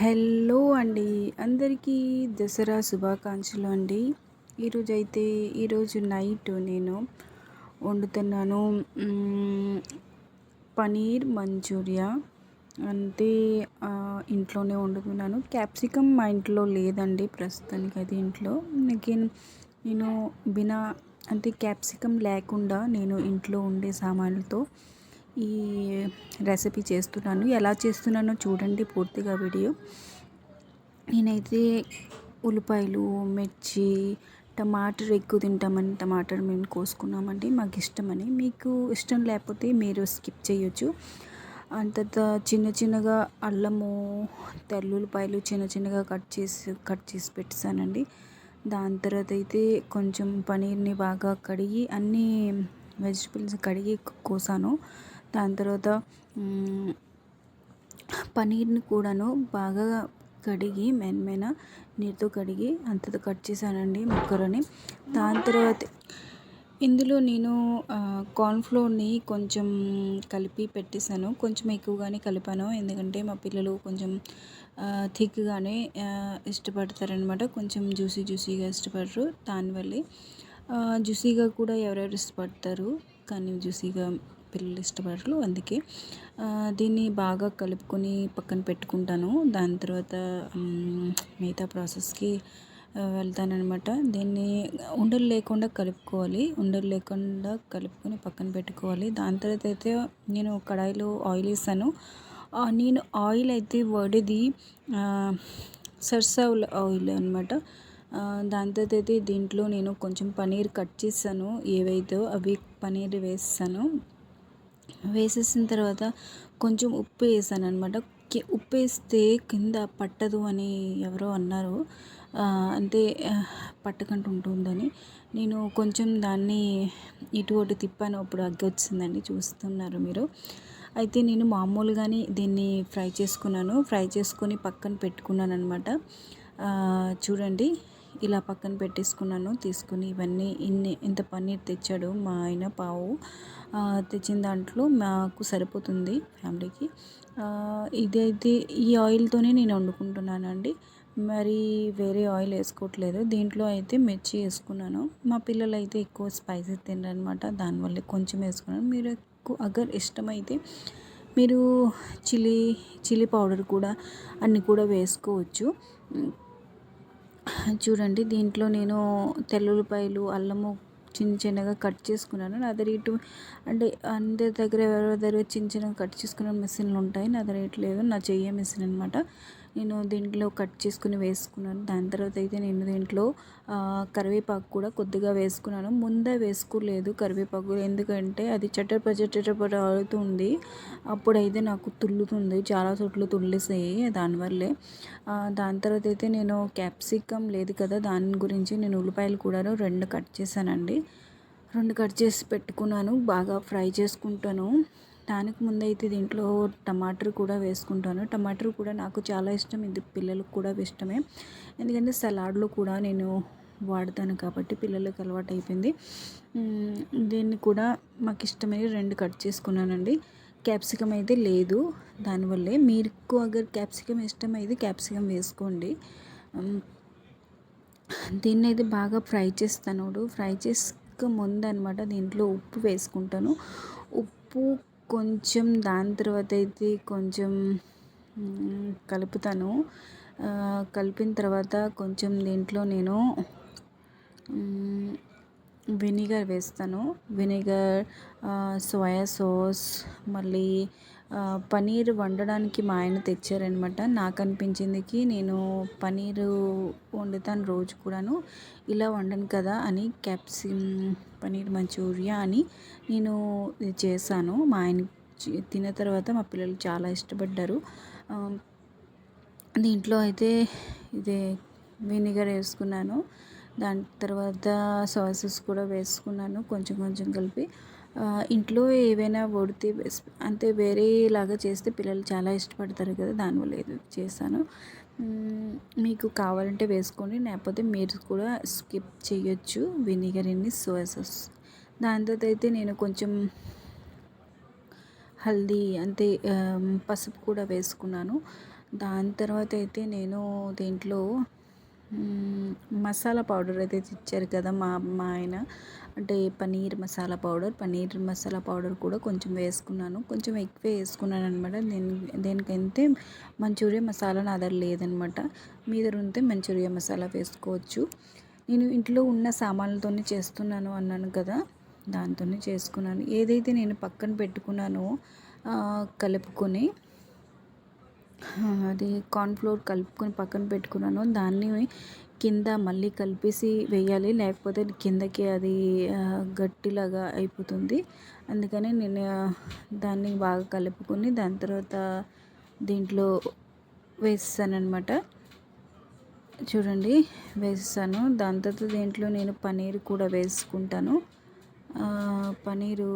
Hello అండి. అందరికీ దసరా శుభాకాంక్షలు అండి. ఈరోజు అయితే ఈరోజు నైట్ నేను వండుతున్నాను పనీర్ మంచూరియా. అంటే ఇంట్లోనే వండుతున్నాను. క్యాప్సికమ్ మా ఇంట్లో లేదండి ప్రస్తుతానికి అది ఇంట్లో. నాకు నేను బినా అంటే క్యాప్సికమ్ లేకుండా నేను ఇంట్లో ఉండే సామాన్లతో ఈ రెసిపీ చేస్తున్నాను. ఎలా చేస్తున్నానో చూడండి పూర్తిగా వీడియో. నేనైతే ఉల్లిపాయలు మిర్చి టమాటర్ ఎక్కువ తింటామని టమాటర్ మేము కోసుకున్నామండి. మాకు ఇష్టమని. మీకు ఇష్టం లేకపోతే మీరు స్కిప్ చేయొచ్చు. అంత చిన్న చిన్నగా అల్లము తెల్లుల్లిపాయలు చిన్న చిన్నగా కట్ చేసి కట్ చేసి పెట్టేశానండి. దాని తర్వాత అయితే కొంచెం పనీర్ని బాగా కడిగి అన్ని వెజిటబుల్స్ కడిగి కోసాను. దాని తర్వాత పన్నీర్ని కూడాను బాగా కడిగి మెన్మెన నీరుతో కడిగి అంతతో కట్ చేశానండి ముక్కరని దాని తర్వాత ఇందులో నేను కార్న్ఫ్లోర్ని కొంచెం కలిపి పెట్టేశాను. కొంచెం ఎక్కువగానే కలిపాను. ఎందుకంటే మా పిల్లలు కొంచెం థిక్గానే ఇష్టపడతారనమాట. కొంచెం జ్యూసీ జ్యూసీగా ఇష్టపడరు. దానివల్లే జ్యూసీగా కూడా ఎవరెవరు ఇష్టపడతారు. కానీ జ్యూసీగా పిల్లలు ఇష్టపడరు అందుకే దీన్ని బాగా కలుపుకొని పక్కన పెట్టుకుంటాను. దాని తర్వాత మిగతా ప్రాసెస్కి వెళ్తానమాట దీన్ని ఉండలు లేకుండా కలుపుకోవాలి. ఉండలు లేకుండా కలుపుకొని పక్కన పెట్టుకోవాలి. దాని తర్వాత అయితే నేను కడాయిలో ఆయిల్ వేసాను. నేను ఆయిల్ అయితే వడిది సర్సవ్ ఆయిల్ అనమాట దాని తర్వాత అయితే దీంట్లో నేను కొంచెం పనీర్ కట్ చేశాను. ఏవైతే అవి పనీర్ వేసాను వేసేసిన తర్వాత కొంచెం ఉప్పు వేసాను అనమాట ఉప్పు వేస్తే కింద పట్టదు అని ఎవరో అన్నారు. అంటే పట్టకుండా ఉంటుందని. నేను కొంచెం దాన్ని ఇటు అటు తిప్పాను. అప్పుడు అగ్గి వచ్చిందండి. చూస్తున్నారు మీరు. అయితే నేను మామూలుగానే దీన్ని ఫ్రై చేసుకున్నాను. ఫ్రై చేసుకొని పక్కన పెట్టుకున్నాను అనమాట చూడండి. ఇలా పక్కన పెట్టేసుకున్నాను తీసుకుని ఇవన్నీ ఇన్ని ఇంత పన్నీర్ తెచ్చాడు మా ఆయన పావు. తెచ్చిన దాంట్లో మాకు సరిపోతుంది ఫ్యామిలీకి. ఇదైతే ఈ ఆయిల్తోనే నేను వండుకుంటున్నానండి. మరి వేరే ఆయిల్ వేసుకోవట్లేదు. దీంట్లో అయితే మిర్చి వేసుకున్నాను. మా పిల్లలు అయితే ఎక్కువ స్పైసీ తినరనమాట. దానివల్ల కొంచెం వేసుకున్నాను. మీరు ఎక్కువ అగర్ ఇష్టమైతే మీరు చిల్లీ చిల్లీ పౌడర్ కూడా అన్నీ కూడా వేసుకోవచ్చు. చూడండి దీంట్లో నేను తెల్లుల్లిపాయలు అల్లము చిన్న చిన్నగా కట్ చేసుకున్నాను. నా దగ్గర ఇటు అంటే అందరి దగ్గర ఎవరి దగ్గర చిన్న చిన్నగా కట్ చేసుకునే మిషన్లు ఉంటాయి. నా దగ్గర ఇటు లేదు. నా చెయ్యే మిషన్ అనమాట నేను దీంట్లో కట్ చేసుకుని వేసుకున్నాను. దాని తర్వాత అయితే నేను దీంట్లో కరివేపాకు కూడా కొద్దిగా వేసుకున్నాను. ముందే వేసుకోలేదు కరివేపాకు ఎందుకంటే అది చట్టప చట్టపట ఆడుతుంది అప్పుడైతే నాకు తుల్లుతుంది. చాలా చోట్ల తుల్లేసాయి దానివల్లే దాని తర్వాత అయితే నేను క్యాప్సికమ్ లేదు కదా దాని గురించి నేను ఉల్లిపాయలు కూడా రెండు కట్ చేశానండి. రెండు కట్ చేసి పెట్టుకున్నాను. బాగా ఫ్రై చేసుకుంటాను. దానికి ముందు అయితే దీంట్లో టమాటర్ కూడా వేసుకుంటాను. టమాటర్ కూడా నాకు చాలా ఇష్టం. ఇది పిల్లలకు కూడా ఇష్టమే. ఎందుకంటే సలాడ్లో కూడా నేను వాడతాను కాబట్టి పిల్లలకు అలవాటు అయిపోయింది. దీన్ని కూడా మాకు ఇష్టమైన రెండు కట్ చేసుకున్నానండి. క్యాప్సికమ్ అయితే లేదు దానివల్లే మీకు అగర్ క్యాప్సికమ్ ఇష్టమైతే క్యాప్సికమ్ వేసుకోండి. దీన్ని అయితే బాగా ఫ్రై చేస్తాను. ఫ్రై చేసుక ముందు అనమాట దీంట్లో ఉప్పు వేసుకుంటాను. ఉప్పు కొంచెం దాని తర్వాత అయితే కొంచెం కలుపుతాను. కలిపిన తర్వాత కొంచెం దీంట్లో నేను వెనిగర్ వేస్తాను. వెనిగర్ సోయా సాస్ మళ్ళీ పన్నీర్ పనీర్ వండడానికి మా ఆయన తెచ్చారనమాట నాకు అనిపించిందికి నేను పనీరు వండుతాను రోజు కూడాను. ఇలా వండను కదా అని క్యాప్సిమ్ పనీర్ మంచూరియా అని నేను ఇది చేశాను. మా ఆయన తిన్న తర్వాత మా పిల్లలు చాలా ఇష్టపడ్డారు. దీంట్లో అయితే ఇదే వినిగర్ వేసుకున్నాను. దాని తర్వాత సాసెస్ కూడా వేసుకున్నాను. కొంచెం కొంచెం కలిపి ఇంట్లో ఏవైనా వడితే అంటే వేరేలాగా చేస్తే పిల్లలు చాలా ఇష్టపడతారు కదా దానివల్ల ఇది చేశాను. మీకు కావాలంటే వేసుకోండి లేకపోతే మీరు కూడా స్కిప్ చేయొచ్చు వినిగర్ ఇన్ని సోయా సాస్ దాని తర్వాత అయితే నేను కొంచెం హల్దీ అంటే పసుపు కూడా వేసుకున్నాను. దాని తర్వాత అయితే నేను దీంట్లో మసాలా పౌడర్ అయితే ఇచ్చారు కదా మా మా ఆయన. అంటే పనీర్ మసాలా పౌడర్ పనీర్ మసాలా పౌడర్ కూడా కొంచెం వేసుకున్నాను. కొంచెం ఎక్కువ వేసుకున్నాను అనమాట దేని దేనికైతే మంచూరియా మసాలా నా దగ్గర లేదనమాట మీ దగ్గర ఉంటే మంచూరియా మసాలా వేసుకోవచ్చు. నేను ఇంట్లో ఉన్న సామాన్లతోనే చేస్తున్నాను అన్నాను కదా. దాంతోనే చేసుకున్నాను. ఏదైతే నేను పక్కన పెట్టుకున్నానో కలుపుకొని అది కార్న్ఫ్లోర్ కలుపుకొని పక్కన పెట్టుకున్నాను. దాన్ని కింద మళ్ళీ కలిపేసి వేయాలి. లేకపోతే కిందకి అది గట్టిలాగా అయిపోతుంది. అందుకని నేను దాన్ని బాగా కలుపుకొని దాని తర్వాత దీంట్లో వేస్తాను అనమాట చూడండి వేస్తాను దాని తర్వాత దీంట్లో నేను పన్నీర్ కూడా వేసుకుంటాను. పనీరు పన్నీరు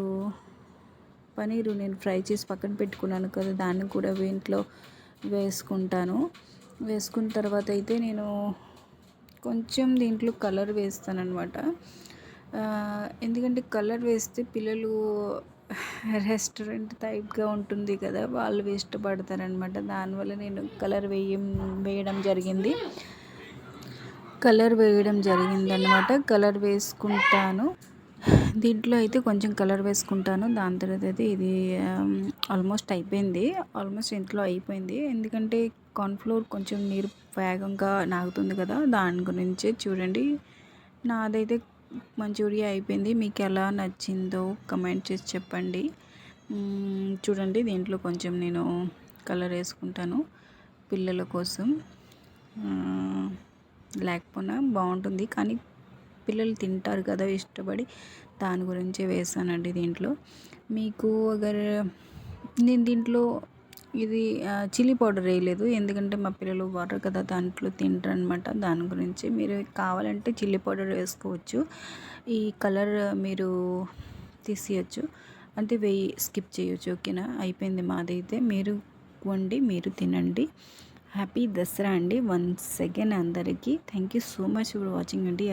పన్నీరు నేను ఫ్రై చేసి పక్కన పెట్టుకున్నాను కదా దాన్ని కూడా దీంట్లో వేసుకుంటాను. వేసుకున్న తర్వాత అయితే నేను కొంచెం దీంట్లో కలర్ వేస్తానన్నమాట. ఎందుకంటే కలర్ వేస్తే పిల్లలు రెస్టారెంట్ టైప్గా ఉంటుంది కదా వాళ్ళు ఇష్టపడతారనమాట దానివల్ల నేను కలర్ వేయం వేయడం జరిగింది. కలర్ వేయడం జరిగిందనమాట కలర్ వేసుకుంటాను. దీంట్లో అయితే కొంచెం కలర్ వేసుకుంటాను. దాని తర్వాత అయితే ఇది ఆల్మోస్ట్ అయిపోయింది. ఆల్మోస్ట్ ఇంట్లో అయిపోయింది. ఎందుకంటే కార్న్ఫ్లోర్ కొంచెం నీరు వేగంగా నాగుతుంది కదా దాని గురించి చూడండి. నాదైతే మంచూరియా అయిపోయింది. మీకు ఎలా నచ్చిందో కమెంట్ చేసి చెప్పండి. చూడండి దీంట్లో కొంచెం నేను కలర్ వేసుకుంటాను పిల్లల కోసం. లేకపోయినా బాగుంటుంది. కానీ పిల్లలు తింటారు కదా ఇష్టపడి దాని గురించి వేసానండి దీంట్లో. మీకు అగర్ నేను దీంట్లో ఇది చిల్లీ పౌడర్ వేయలేదు. ఎందుకంటే మా పిల్లలు వాటర్ కదా దాంట్లో తింటారు అనమాట దాని గురించి మీరు కావాలంటే చిల్లీ పౌడర్ వేసుకోవచ్చు. ఈ కలర్ మీరు తీసేయచ్చు. అంటే వెయ్యి స్కిప్ చేయొచ్చు ఓకేనా? అయిపోయింది మాదైతే మీరు వండి మీరు తినండి. హ్యాపీ దసరా అండి. వన్స్ అగైన్ అందరికీ. Thank you so much for watching అండి.